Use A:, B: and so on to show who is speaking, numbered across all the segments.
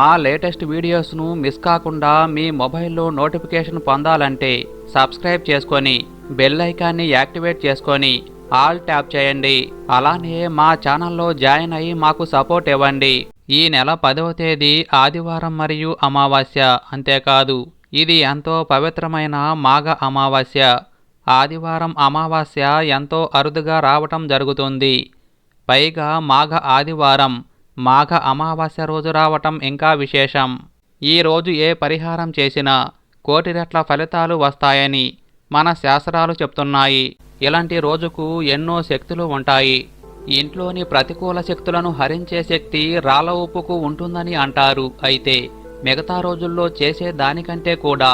A: మా latest వీడియోస్ను miss కాకుండా మీ మొబైల్లో నోటిఫికేషన్ పొందాలంటే సబ్స్క్రైబ్ చేసుకొని బెల్ ఐకాన్ని యాక్టివేట్ చేసుకొని ఆల్ ట్యాప్ చేయండి. అలానే మా ఛానల్లో జాయిన్ అయ్యి మాకు సపోర్ట్ ఇవ్వండి. ఈ నెల పదవ తేదీ ఆదివారం మరియు అమావాస్య అంతేకాదు. ఇది ఎంతో పవిత్రమైన మాఘ అమావాస్య. ఆదివారం అమావాస్య ఎంతో అరుదుగా రావటం జరుగుతుంది. పైగా మాఘ ఆదివారం మాఘ అమావాస్య రోజు రావటం ఇంకా విశేషం. ఈ రోజు ఏ పరిహారం చేసినా కోటి రెట్ల ఫలితాలు వస్తాయని మన శాస్త్రాలు చెప్తున్నాయి. ఇలాంటి రోజుకు ఎన్నో శక్తులు ఉంటాయి. ఇంట్లోని ప్రతికూల శక్తులను హరించే శక్తి రాళ్ళ ఉప్పుకు ఉంటుందని అంటారు. అయితే మిగతా రోజుల్లో చేసే దానికంటే కూడా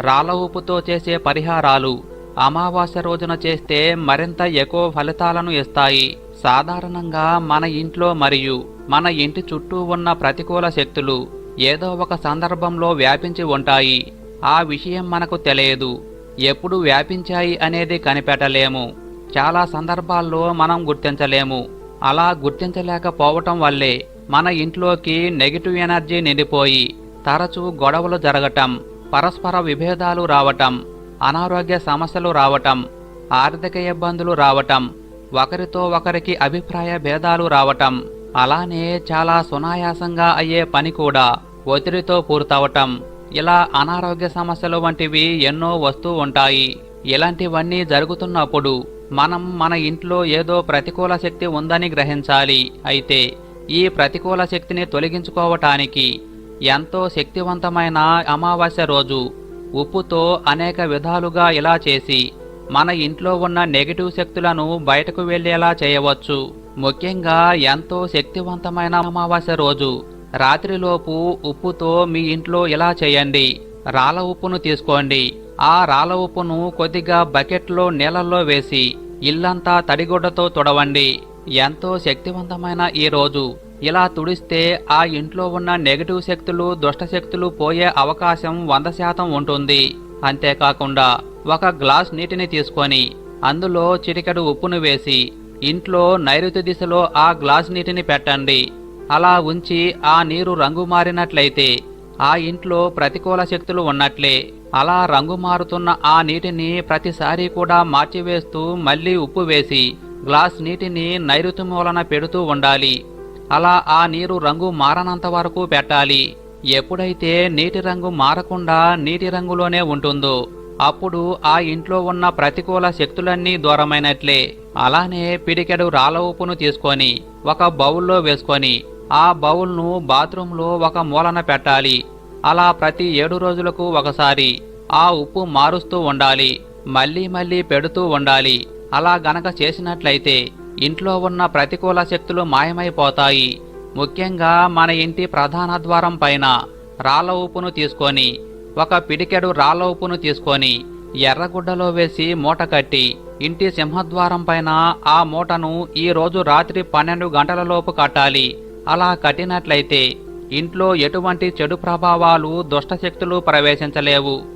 A: రాళ్ళ ఉప్పుతో చేసే పరిహారాలు అమావాస్య రోజున చేస్తే మరింత ఎక్కువ ఫలితాలను ఇస్తాయి. సాధారణంగా మన ఇంట్లో మరియు మన ఇంటి చుట్టూ ఉన్న ప్రతికూల శక్తులు ఏదో ఒక సందర్భంలో వ్యాపించి ఉంటాయి. ఆ విషయం మనకు తెలియదు. ఎప్పుడు వ్యాపించాయి అనేది కనిపెట్టలేము. చాలా సందర్భాల్లో మనం గుర్తించలేము. అలా గుర్తించలేకపోవటం వల్లే మన ఇంట్లోకి నెగిటివ్ ఎనర్జీ నిండిపోయి తరచూ గొడవలు జరగటం పరస్పర విభేదాలు రావటం అనారోగ్య సమస్యలు రావటం ఆర్థిక ఇబ్బందులు రావటం ఒకరితో ఒకరికి అభిప్రాయ భేదాలు రావటం అలానే చాలా సునాయాసంగా అయ్యే పని కూడా ఒత్తిడితో పూర్తవటం. ఇలా అనారోగ్య సమస్యలు వంటివి ఎన్నో వస్తూ ఉంటాయి. ఇలాంటివన్నీ జరుగుతున్నప్పుడు మనం మన ఇంట్లో ఏదో ప్రతికూల శక్తి ఉందని గ్రహించాలి. అయితే ఈ ప్రతికూల శక్తిని తొలగించుకోవటానికి ఎంతో శక్తివంతమైన అమావాస్య రోజు ఉప్పుతో అనేక విధాలుగా ఇలా చేసి మన ఇంట్లో ఉన్న నెగిటివ్ శక్తులను బయటకు వెళ్ళేలా చేయవచ్చు. ముఖ్యంగా ఎంతో శక్తివంతమైన అమావాస్య రోజు. రాత్రిలోపు ఉప్పుతో మీ ఇంట్లో ఇలా చేయండి. రాళ్ళ ఉప్పును తీసుకోండి. ఆ రాళ్ళ ఉప్పును కొద్దిగా బకెట్లో నీళ్ళల్లో వేసి ఇల్లంతా తడిగుడ్డతో తుడవండి. ఎంతో శక్తివంతమైన ఈ రోజు. ఇలా తుడిస్తే ఆ ఇంట్లో ఉన్న నెగటివ్ శక్తులు దుష్ట శక్తులు పోయే అవకాశం వంద శాతం ఉంటుంది. అంతేకాకుండా ఒక గ్లాస్ నీటిని తీసుకొని అందులో చిటికెడు ఉప్పును వేసి ఇంట్లో నైరుతి దిశలో ఆ గ్లాస్ నీటిని పెట్టండి. అలా ఉంచి ఆ నీరు రంగు మారినట్లయితే ఆ ఇంట్లో ప్రతికూల శక్తులు ఉన్నట్లే. అలా రంగు మారుతున్న ఆ నీటిని ప్రతిసారి కూడా మార్చివేస్తూ మళ్ళీ ఉప్పు వేసి గ్లాస్ నీటిని నైరుతి మూలన పెడుతూ ఉండాలి. అలా ఆ నీరు రంగు మారనంత వరకు పెట్టాలి. ఎప్పుడైతే నీటి రంగు మారకుండా నీటి రంగులోనే ఉంటుందో అప్పుడు ఆ ఇంట్లో ఉన్న ప్రతికూల శక్తులన్నీ దూరమైనట్లే. అలానే పిడికెడు రాళ్ళ ఉప్పును తీసుకొని ఒక బౌల్లో వేసుకొని ఆ బౌల్ను బాత్రూంలో ఒక మూలన పెట్టాలి. అలా ప్రతి ఏడు రోజులకు ఒకసారి ఆ ఉప్పు మారుస్తూ ఉండాలి. మళ్ళీ మళ్ళీ పెడుతూ ఉండాలి. అలా గనక చేసినట్లయితే ఇంట్లో ఉన్న ప్రతికూల శక్తులు మాయమైపోతాయి. ముఖ్యంగా మన ఇంటి ప్రధాన ద్వారం పైన రాళ్ళ ఉప్పును తీసుకొని ఒక పిడికెడు రాళ్ళ ఉప్పును తీసుకొని ఎర్రగుడ్డలో వేసి మూట కట్టి ఇంటి సింహద్వారం పైన ఆ మూటను ఈ రోజు రాత్రి పన్నెండు గంటలలోపు కట్టాలి. అలా కట్టినట్లయితే ఇంట్లో ఎటువంటి చెడు ప్రభావాలు దుష్టశక్తులు ప్రవేశించలేవు.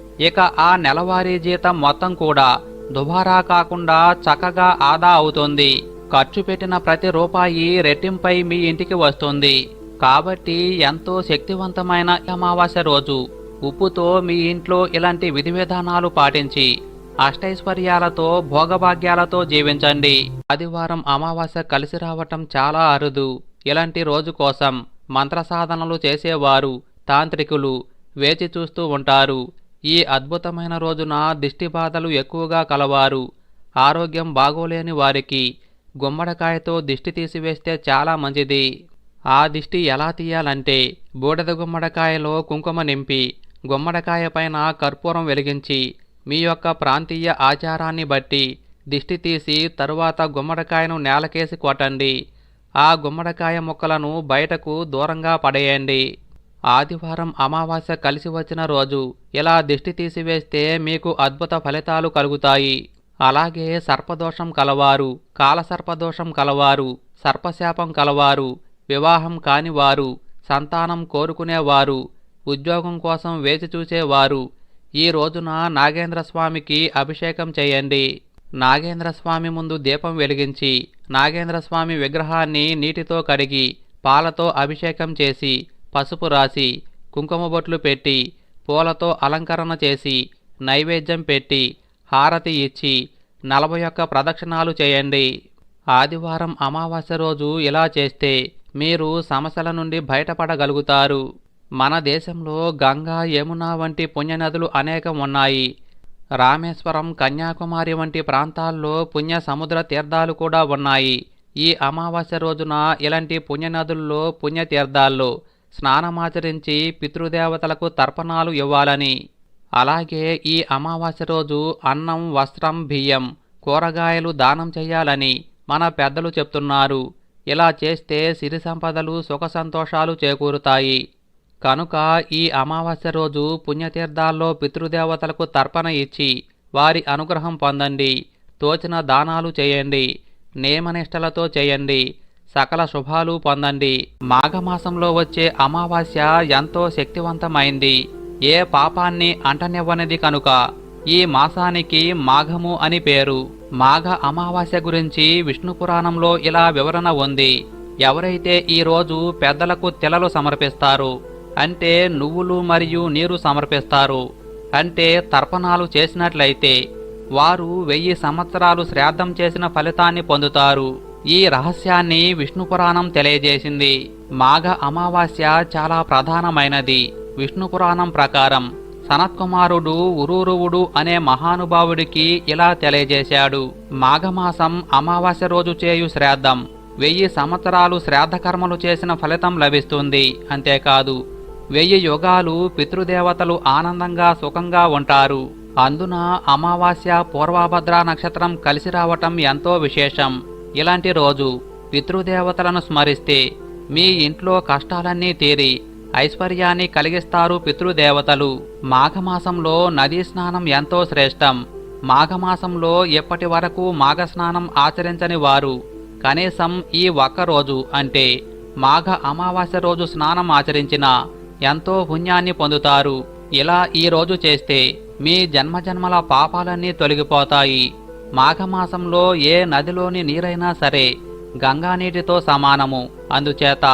A: ఇక ఆ నెలవారీ జీతం మొత్తం కూడా దుబారా కాకుండా చక్కగా ఆదా అవుతుంది. ఖర్చు పెట్టిన ప్రతి రూపాయి రెట్టింపై మీ ఇంటికి వస్తుంది. కాబట్టి ఎంతో శక్తివంతమైన అమావాస్య రోజు. ఉప్పుతో మీ ఇంట్లో ఇలాంటి విధి విధానాలు పాటించి అష్టైశ్వర్యాలతో భోగభాగ్యాలతో జీవించండి. ఆదివారం అమావాస్య కలిసి రావటం చాలా అరుదు. ఇలాంటి రోజు కోసం మంత్ర సాధనలు చేసేవారు తాంత్రికులు వేచి చూస్తూ ఉంటారు. ఈ అద్భుతమైన రోజున దిష్టి బాధలు ఎక్కువగా కలవారు. ఆరోగ్యం బాగోలేని వారికి గుమ్మడికాయతో దిష్టి తీసివేస్తే చాలా మంచిది. ఆ దిష్టి ఎలా తీయాలంటే బూడిద గుమ్మడికాయలో కుంకుమ నింపి గుమ్మడికాయ పైన కర్పూరం వెలిగించి మీ యొక్క ప్రాంతీయ ఆచారాన్ని బట్టి దిష్టి తీసి తరువాత గుమ్మడికాయను నేలకేసి కొట్టండి. ఆ గుమ్మడికాయ ముక్కలను బయటకు దూరంగా పడేయండి. ఆదివారం అమావాస్య కలిసి వచ్చిన రోజు ఇలా దిష్టి తీసివేస్తే మీకు అద్భుత ఫలితాలు కలుగుతాయి. అలాగే సర్పదోషం కలవారు కాలసర్పదోషం కలవారు సర్పశాపం కలవారు వివాహం కానివారు సంతానం కోరుకునేవారు ఉద్యోగం కోసం వేచి చూసేవారు. ఈ రోజున నాగేంద్ర స్వామికి అభిషేకం చేయండి. నాగేంద్ర స్వామి ముందు దీపం వెలిగించి నాగేంద్ర స్వామి విగ్రహాన్ని నీటితో కడిగి పాలతో అభిషేకం చేసి పసుపు రాసి కుంకుమ బొట్లు పెట్టి పూలతో అలంకరణ చేసి నైవేద్యం పెట్టి హారతి ఇచ్చి నలభై ఒక్క ప్రదక్షిణాలు చేయండి. ఆదివారం అమావాస్య రోజు ఇలా చేస్తే మీరు సమస్యల నుండి బయటపడగలుగుతారు. మన దేశంలో గంగా యమున వంటి పుణ్యనదులు అనేకం ఉన్నాయి. రామేశ్వరం కన్యాకుమారి వంటి ప్రాంతాల్లో పుణ్య సముద్ర తీర్థాలు కూడా ఉన్నాయి. ఈ అమావాస్య రోజున ఇలాంటి పుణ్యనదుల్లో పుణ్యతీర్థాల్లో స్నానమాచరించి పితృదేవతలకు తర్పణాలు ఇవ్వాలని. అలాగే ఈ అమావాస్య రోజు అన్నం వస్త్రం బియ్యం కూరగాయలు దానం చేయాలని మన పెద్దలు చెప్తున్నారు. ఇలా చేస్తే సిరి సంపదలు సుఖ సంతోషాలు చేకూరుతాయి. కనుక ఈ అమావాస్య రోజు పుణ్యతీర్థాల్లో పితృదేవతలకు తర్పణ ఇచ్చి వారి అనుగ్రహం పొందండి. తోచిన దానాలు చేయండి. నియమనిష్టలతో చేయండి. సకల శుభాలు పొందండి. మాఘమాసంలో వచ్చే అమావాస్య ఎంతో శక్తివంతమైంది. ఏ పాపాన్ని అంటనివ్వనిది కనుక ఈ మాసానికి మాఘము అని పేరు. మాఘ అమావాస్య గురించి విష్ణు పురాణంలో ఇలా వివరణ ఉంది. ఎవరైతే ఈ రోజు పెద్దలకు తెలలు సమర్పిస్తారు అంటే నువ్వులు మరియు నీరు సమర్పిస్తారు అంటే తర్పణాలు చేసినట్లయితే వారు వెయ్యి సంవత్సరాలు శ్రాద్ధం చేసిన ఫలితాన్ని పొందుతారు. ఈ రహస్యాన్ని విష్ణు పురాణం తెలియజేసింది. మాఘ అమావాస్య చాలా ప్రధానమైనది. విష్ణు పురాణం ప్రకారం సనత్కుమారుడు ఉరూరువుడు అనే మహానుభావుడికి ఇలా తెలియజేశాడు. మాఘమాసం అమావాస్య రోజు చేయు శ్రాద్ధం. వెయ్యి సంవత్సరాలు శ్రాద్ధకర్మలు చేసిన ఫలితం లభిస్తుంది. అంతేకాదు వెయ్యి యుగాలు పితృదేవతలు ఆనందంగా సుఖంగా ఉంటారు. అందున అమావాస్య పూర్వభద్ర నక్షత్రం కలిసి రావటం ఎంతో విశేషం. ఇలాంటి రోజు పితృదేవతలను స్మరిస్తే మీ ఇంట్లో కష్టాలన్నీ తీరి ఐశ్వర్యాన్ని కలిగిస్తారు పితృదేవతలు. మాఘమాసంలో నదీ స్నానం ఎంతో శ్రేష్టం. మాఘమాసంలో ఎప్పటి వరకు మాఘ స్నానం ఆచరించని వారు? కనీసం ఈ ఒక్క రోజు అంటే మాఘ అమావాస్య రోజు స్నానం ఆచరించిన ఎంతో పుణ్యాన్ని పొందుతారు. ఇలా ఈ రోజు చేస్తే మీ జన్మజన్మల పాపాలన్నీ తొలగిపోతాయి. మాఘమాసంలో ఏ నదిలోని నీరైనా సరే గంగా నీటితో సమానము. అందుచేత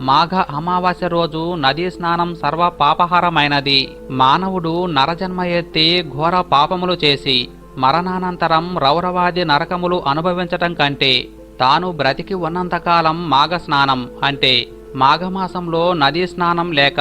A: మాఘ అమావాస్య రోజు నదీ స్నానం సర్వ పాపహారమైనది మానవుడు నరజన్మ ఎత్తి ఘోర పాపములు చేసి మరణానంతరం రౌరవాది నరకములు అనుభవించటం కంటే తాను బ్రతికి ఉన్నంతకాలం మాఘ స్నానం అంటే మాఘమాసంలో నదీ స్నానం లేక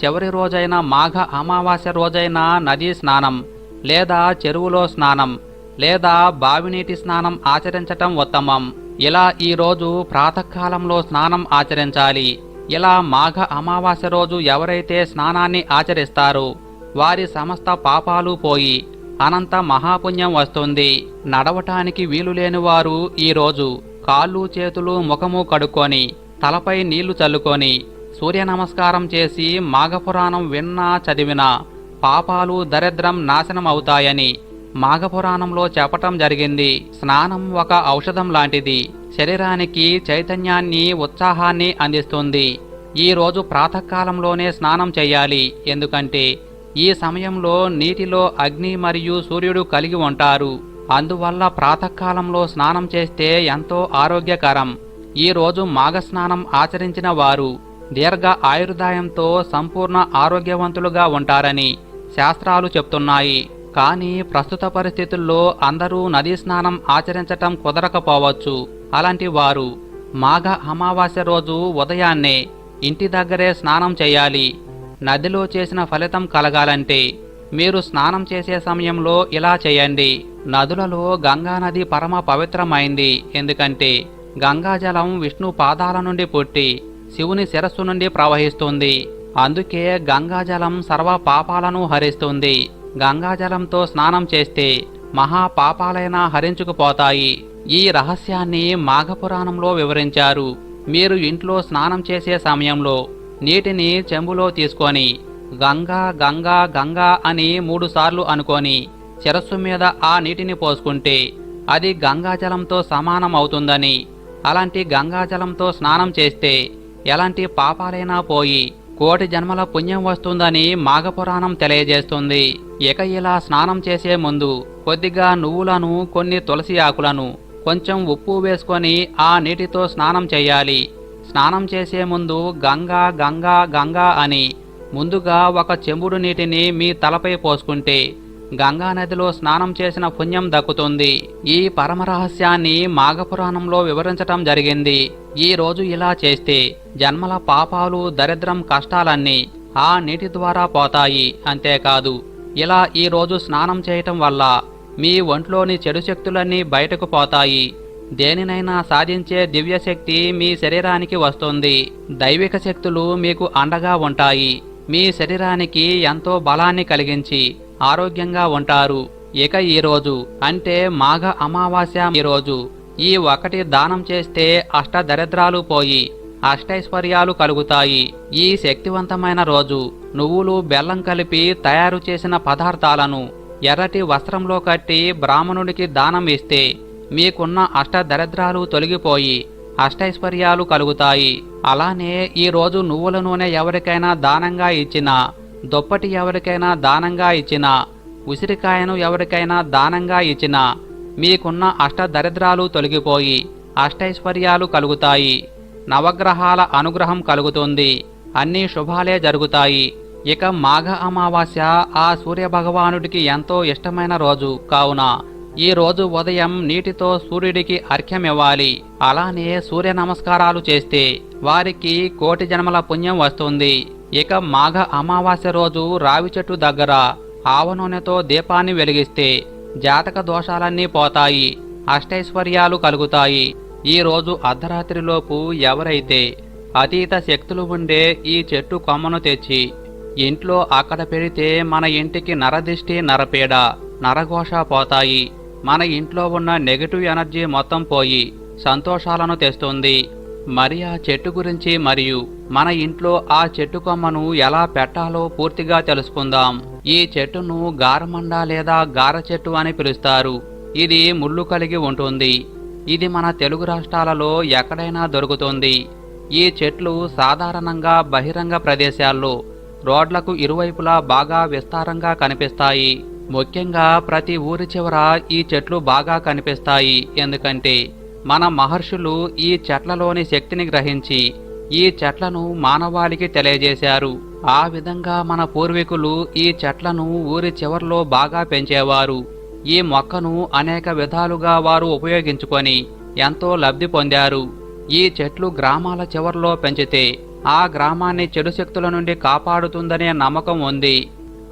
A: చివరి రోజైన మాఘ అమావాస్య రోజైన నదీ స్నానం లేదా చెరువులో స్నానం లేదా బావినీటి స్నానం ఆచరించటం ఉత్తమం. ఇలా ఈరోజు ప్రాతకాలంలో స్నానం ఆచరించాలి. ఇలా మాఘ అమావాస్య రోజు ఎవరైతే స్నానాన్ని ఆచరిస్తారు వారి సమస్త పాపాలు పోయి అనంత మహాపుణ్యం వస్తుంది. నడవటానికి వీలులేని వారు ఈ రోజు కాళ్ళు చేతులు ముఖము కడుక్కొని తలపై నీళ్ళు చల్లుకొని సూర్య నమస్కారం చేసి మాఘపురాణం విన్నా చదివినా పాపాలు దరిద్రం నాశనం అవుతాయని మాఘపురాణంలో చెప్పటం జరిగింది. స్నానం ఒక ఔషధం లాంటిది. శరీరానికి చైతన్యాన్ని ఉత్సాహాన్ని అందిస్తుంది. ఈ రోజు ప్రాతకాలంలోనే స్నానం చేయాలి. ఎందుకంటే ఈ సమయంలో నీటిలో అగ్ని మరియు సూర్యుడు కలిగి ఉంటారు. అందువల్ల ప్రాతకాలంలో స్నానం చేస్తే ఎంతో ఆరోగ్యకరం. ఈరోజు మాఘస్నానం ఆచరించిన వారు దీర్ఘ ఆయుర్దాయంతో సంపూర్ణ ఆరోగ్యవంతులుగా ఉంటారని శాస్త్రాలు చెప్తున్నాయి. కానీ ప్రస్తుత పరిస్థితుల్లో అందరూ నదీ స్నానం ఆచరించటం కుదరకపోవచ్చు. అలాంటి వారు మాఘ అమావాస్య రోజు ఉదయాన్నే ఇంటి దగ్గరే స్నానం చేయాలి. నదిలో చేసిన ఫలితం కలగాలంటే మీరు స్నానం చేసే సమయంలో ఇలా చేయండి. నదులలో గంగా నది పరమ పవిత్రమైంది. ఎందుకంటే గంగాజలం విష్ణు పాదాల నుండి పుట్టి శివుని శిరస్సు నుండి ప్రవహిస్తుంది. అందుకే గంగాజలం సర్వ పాపాలను హరిస్తుంది. గంగాజలంతో స్నానం చేస్తే మహా పాపాలైనా హరించుకుపోతాయి. ఈ రహస్యాన్ని మాఘపురాణంలో వివరించారు. మీరు ఇంట్లో స్నానం చేసే సమయంలో నీటిని చెంబులో తీసుకొని గంగా గంగా గంగా అని మూడుసార్లు అనుకొని శిరస్సు మీద ఆ నీటిని పోసుకుంటే అది గంగాజలంతో సమానం అవుతుందని అలాంటి గంగాజలంతో స్నానం చేస్తే ఎలాంటి పాపాలైనా పోయి కోటి జన్మల పుణ్యం వస్తుందని మాఘపురాణం తెలియజేస్తుంది. ఇక ఇలా స్నానం చేసే ముందు కొద్దిగా నువ్వులను కొన్ని తులసి ఆకులను కొంచెం ఉప్పు వేసుకొని ఆ నీటితో స్నానం చేయాలి. స్నానం చేసే ముందు గంగా గంగా గంగా అని ముందుగా ఒక చెంబుడు నీటిని మీ తలపై పోసుకుంటే గంగా నదిలో స్నానం చేసిన పుణ్యం దక్కుతుంది. ఈ పరమరహస్యాన్ని మాఘపురాణంలో వివరించటం జరిగింది. ఈ రోజు ఇలా చేస్తే జన్మల పాపాలు దరిద్రం కష్టాలన్నీ ఆ నీటి ద్వారా పోతాయి. అంతేకాదు ఇలా ఈ రోజు స్నానం చేయటం వల్ల మీ ఒంట్లోని చెడు శక్తులన్నీ బయటకు పోతాయి. దేనినైనా సాధించే దివ్యశక్తి మీ శరీరానికి వస్తుంది. దైవిక శక్తులు మీకు అండగా ఉంటాయి. మీ శరీరానికి ఎంతో బలాన్ని కలిగించి ఆరోగ్యంగా ఉంటారు. ఇక ఈ రోజు అంటే మాఘ అమావాస్య ఈ రోజు. ఈ ఒకటి దానం చేస్తే అష్ట దరిద్రాలు పోయి అష్టైశ్వర్యాలు కలుగుతాయి. ఈ శక్తివంతమైన రోజు నువ్వులు బెల్లం కలిపి తయారు చేసిన పదార్థాలను ఎర్రటి వస్త్రంలో కట్టి బ్రాహ్మణుడికి దానం ఇస్తే మీకున్న అష్ట దరిద్రాలు తొలగిపోయి అష్టైశ్వర్యాలు కలుగుతాయి. అలానే ఈ రోజు నువ్వుల నూనె ఎవరికైనా దానంగా ఇచ్చినా దుప్పటి ఎవరికైనా దానంగా ఇచ్చినా ఉసిరికాయను ఎవరికైనా దానంగా ఇచ్చినా మీకున్న అష్ట దరిద్రాలు తొలగిపోయి అష్టైశ్వర్యాలు కలుగుతాయి. నవగ్రహాల అనుగ్రహం కలుగుతుంది. అన్ని శుభాలే జరుగుతాయి. ఇక మాఘ అమావాస్య ఆ సూర్యభగవానుడికి ఎంతో ఇష్టమైన రోజు. కావున ఈ రోజు ఉదయం నీటితో సూర్యుడికి అర్ఘ్యమివ్వాలి. అలానే సూర్య నమస్కారాలు చేస్తే వారికి కోటి జన్మల పుణ్యం వస్తుంది. ఇక మాఘ అమావాస్య రోజు రావి చెట్టు దగ్గర ఆవ నూనెతో దీపాన్ని వెలిగిస్తే జాతక దోషాలన్నీ పోతాయి అష్టైశ్వర్యాలు కలుగుతాయి. ఈ రోజు అర్ధరాత్రిలోపు ఎవరైతే అతీత శక్తులు ఉండే ఈ చెట్టు కొమ్మను తెచ్చి ఇంట్లో అక్కడ పెడితే మన ఇంటికి నరదిష్టి నరపీడ నరఘోష పోతాయి. మన ఇంట్లో ఉన్న నెగటివ్ ఎనర్జీ మొత్తం పోయి సంతోషాలను తెస్తుంది. మరి ఆ చెట్టు గురించి మరియు మన ఇంట్లో ఆ చెట్టు కొమ్మను ఎలా పెట్టాలో పూర్తిగా తెలుసుకుందాం. ఈ చెట్టును గారమండ లేదా గార చెట్టు అని పిలుస్తారు. ఇది ముళ్ళు కలిగి ఉంటుంది. ఇది మన తెలుగు రాష్ట్రాలలో ఎక్కడైనా దొరుకుతుంది. ఈ చెట్లు సాధారణంగా బహిరంగ ప్రదేశాల్లో రోడ్లకు ఇరువైపులా బాగా విస్తారంగా కనిపిస్తాయి. ముఖ్యంగా ప్రతి ఊరి చివర ఈ చెట్లు బాగా కనిపిస్తాయి. ఎందుకంటే మన మహర్షులు ఈ చెట్లలోని శక్తిని గ్రహించి ఈ చెట్లను మానవాళికి తెలియజేశారు. ఆ విధంగా మన పూర్వీకులు ఈ చెట్లను ఊరి చివరిలో బాగా పెంచేవారు. ఈ మొక్కను అనేక విధాలుగా వారు ఉపయోగించుకొని ఎంతో లబ్ధి పొందారు. ఈ చెట్లు గ్రామాల చివర్లో పెంచితే ఆ గ్రామాన్ని చెడు శక్తుల నుండి కాపాడుతుందనే నమ్మకం ఉంది.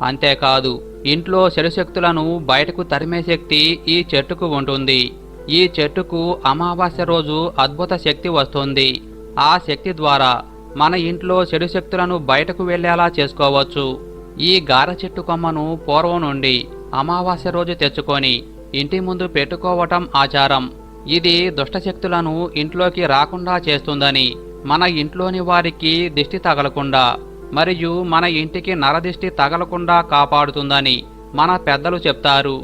A: అంతేకాదు ఇంట్లో చెడు శక్తులను బయటకు తరిమే శక్తి ఈ చెట్టుకు ఉంటుంది. ఈ చెట్టుకు అమావాస్య రోజు అద్భుత శక్తి వస్తుంది. ఆ శక్తి ద్వారా మన ఇంట్లో చెడు శక్తులను బయటకు వెళ్ళేలా చేసుకోవచ్చు. ఈ గార చెట్టు కొమ్మను పూర్వం నుండి అమావాస్య రోజు తెచ్చుకొని ఇంటి ముందు పెట్టుకోవటం ఆచారం. ఇది దుష్టశక్తులను ఇంట్లోకి రాకుండా చేస్తుందని మన ఇంట్లోని వారికి దిష్టి తగలకుండా మరియు మన ఇంటికి నరదిష్టి తగలకుండా కాపాడుతుందని మన పెద్దలు చెప్తారు.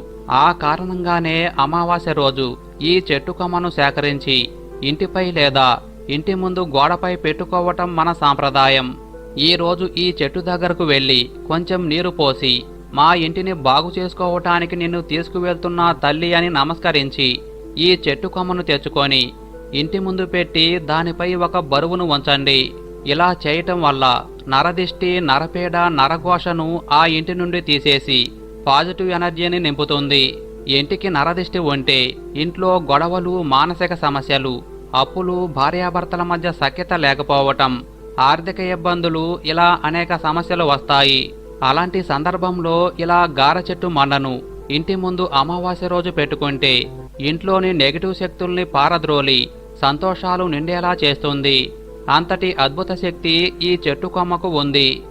A: ఆ కారణంగానే అమావాస్య రోజు ఈ చెట్టు కొమ్మను సేకరించి ఇంటిపై లేదా ఇంటి ముందు గోడపై పెట్టుకోవటం మన సాంప్రదాయం. ఈ రోజు ఈ చెట్టు దగ్గరకు వెళ్ళి కొంచెం నీరు పోసి మా ఇంటిని బాగు చేసుకోవటానికి నిన్ను తీసుకువెళ్తున్న తల్లి అని నమస్కరించి ఈ చెట్టు కొమ్మను తెచ్చుకొని ఇంటి ముందు పెట్టి దానిపై ఒక బరువును ఉంచండి. ఇలా చేయటం వల్ల నరదిష్టి నరపేడ నరఘోషను ఆ ఇంటి నుండి తీసేసి పాజిటివ్ ఎనర్జీని నింపుతుంది. ఇంటికి నరదిష్టి ఉంటే ఇంట్లో గొడవలు మానసిక సమస్యలు అప్పులు భార్యాభర్తల మధ్య సఖ్యత లేకపోవటం ఆర్థిక ఇబ్బందులు ఇలా అనేక సమస్యలు వస్తాయి. అలాంటి సందర్భంలో ఇలా గార చెట్టు మండను ఇంటి ముందు అమావాస్య రోజు పెట్టుకుంటే ఇంట్లోని నెగిటివ్ శక్తుల్ని పారద్రోలి సంతోషాలు నిండేలా చేస్తుంది. అంతటి అద్భుత శక్తి ఈ చెట్టు కొమ్మకు ఉంది.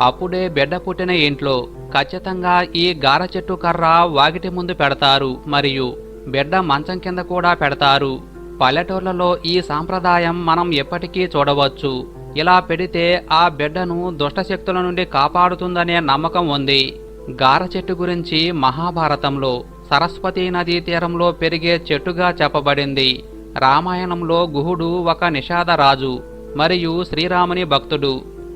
A: అప్పుడే బిడ్డ పుట్టిన ఇంట్లో ఖచ్చితంగా ఈ గార చెట్టు కర్ర వాగిటి ముందు పెడతారు మరియు బిడ్డ మంచం కింద కూడా పెడతారు. పల్లెటూర్లలో ఈ సాంప్రదాయం మనం ఎప్పటికీ చూడవచ్చు. ఇలా పెడితే ఆ బిడ్డను దుష్టశక్తుల నుండి కాపాడుతుందనే నమ్మకం ఉంది. గార చెట్టు గురించి మహాభారతంలో సరస్వతీ నదీ తీరంలో పెరిగే చెట్టుగా చెప్పబడింది. రామాయణంలో గుహుడు ఒక నిషాదరాజు. మరియు శ్రీరాముని భక్తుడు.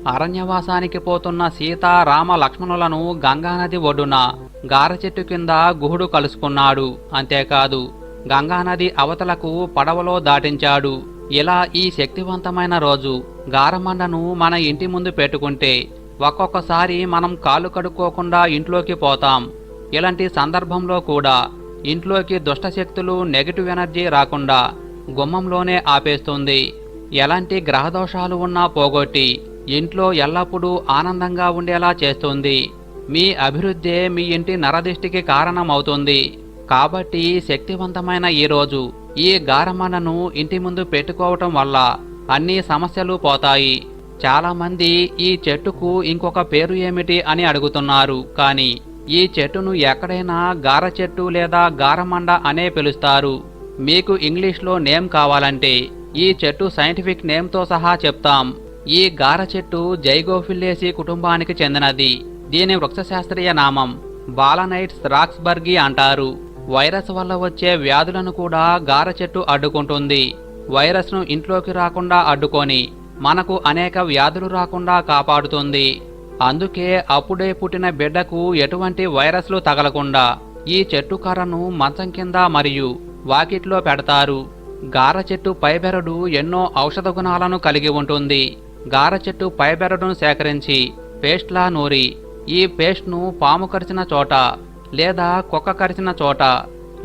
A: అరణ్యవాసానికి పోతున్న సీత రామ లక్ష్మణులను గంగానది ఒడ్డున గార చెట్టు కింద గుహుడు కలుసుకున్నాడు. అంతేకాదు గంగానది అవతలకు పడవలో దాటించాడు. ఇలా ఈ శక్తివంతమైన రోజు గారమండను మన ఇంటి ముందు పెట్టుకుంటే ఒక్కొక్కసారి మనం కాళ్ళు కడుక్కోకుండా ఇంట్లోకి పోతాం. ఇలాంటి సందర్భంలో కూడా ఇంట్లోకి దుష్టశక్తులు నెగిటివ్ ఎనర్జీ రాకుండా గుమ్మంలోనే ఆపేస్తుంది. ఎలాంటి గ్రహదోషాలు ఉన్నా పోగొట్టి ఇంట్లో ఎల్లప్పుడూ ఆనందంగా ఉండేలా చేస్తుంది. మీ అభివృద్ధే మీ ఇంటి నరదిష్టికి కారణమవుతుంది. కాబట్టి శక్తివంతమైన ఈ రోజు ఈ గారమన్నను ఇంటి ముందు పెట్టుకోవటం వల్ల అన్ని సమస్యలు పోతాయి. చాలామంది ఈ చెట్టుకు ఇంకొక పేరు ఏమిటి అని అడుగుతున్నారు. కానీ ఈ చెట్టును ఎక్కడైనా గార చెట్టు లేదా గారమండ అనే పిలుస్తారు. మీకు ఇంగ్లీష్లో నేమ్ కావాలంటే ఈ చెట్టు సైంటిఫిక్ నేమ్తో సహా చెప్తాం. ఈ గార చెట్టు జైగోఫిల్లేసి కుటుంబానికి చెందినది. దీని వృక్షశాస్త్రీయ నామం బాలనైట్స్ రాక్స్బర్గి అంటారు. వైరస్ వల్ల వచ్చే వ్యాధులను కూడా గార చెట్టు అడ్డుకుంటుంది. వైరస్ను ఇంట్లోకి రాకుండా అడ్డుకొని మనకు అనేక వ్యాధులు రాకుండా కాపాడుతుంది. అందుకే అప్పుడే పుట్టిన బిడ్డకు ఎటువంటి వైరస్లు తగలకుండా ఈ చెట్టు కర్రను మంచం కింద మరియు వాకిట్లో పెడతారు. గార చెట్టు పైబెరడు ఎన్నో ఔషధ గుణాలను కలిగి ఉంటుంది. గార చెట్టు పైబెరడును సేకరించి పేస్ట్లా నూరి ఈ పేస్ట్ను పాము కరిచిన చోట లేదా కుక్క కరిచిన చోట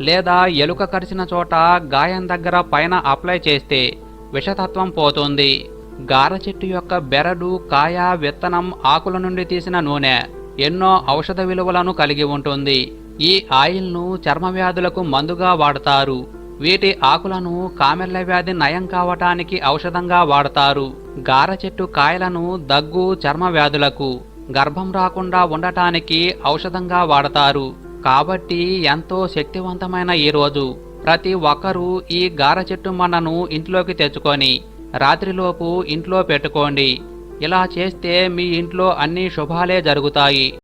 A: లేదా ఎలుక కరిచిన చోట గాయం దగ్గర పైన అప్లై చేస్తే విషతత్వం పోతుంది. గార చెట్టు యొక్క బెరడు కాయ విత్తనం ఆకుల నుండి తీసిన నూనె ఎన్నో ఔషధ విలువలను కలిగి ఉంటుంది. ఈ ఆయిల్ను చర్మ వ్యాధులకు మందుగా వాడతారు. వీటి ఆకులను కామెర్ల వ్యాధి నయం కావటానికి ఔషధంగా వాడతారు. గార చెట్టు కాయలను దగ్గు చర్మ వ్యాధులకు గర్భం రాకుండా ఉండటానికి ఔషధంగా వాడతారు. కాబట్టి ఎంతో శక్తివంతమైన ఈ రోజు. ప్రతి ఒక్కరూ ఈ గార చెట్టు మన్నను ఇంట్లోకి తెచ్చుకొని రాత్రిలోపు ఇంట్లో పెట్టుకోండి. ఇలా చేస్తే మీ ఇంట్లో అన్ని శుభాలే జరుగుతాయి.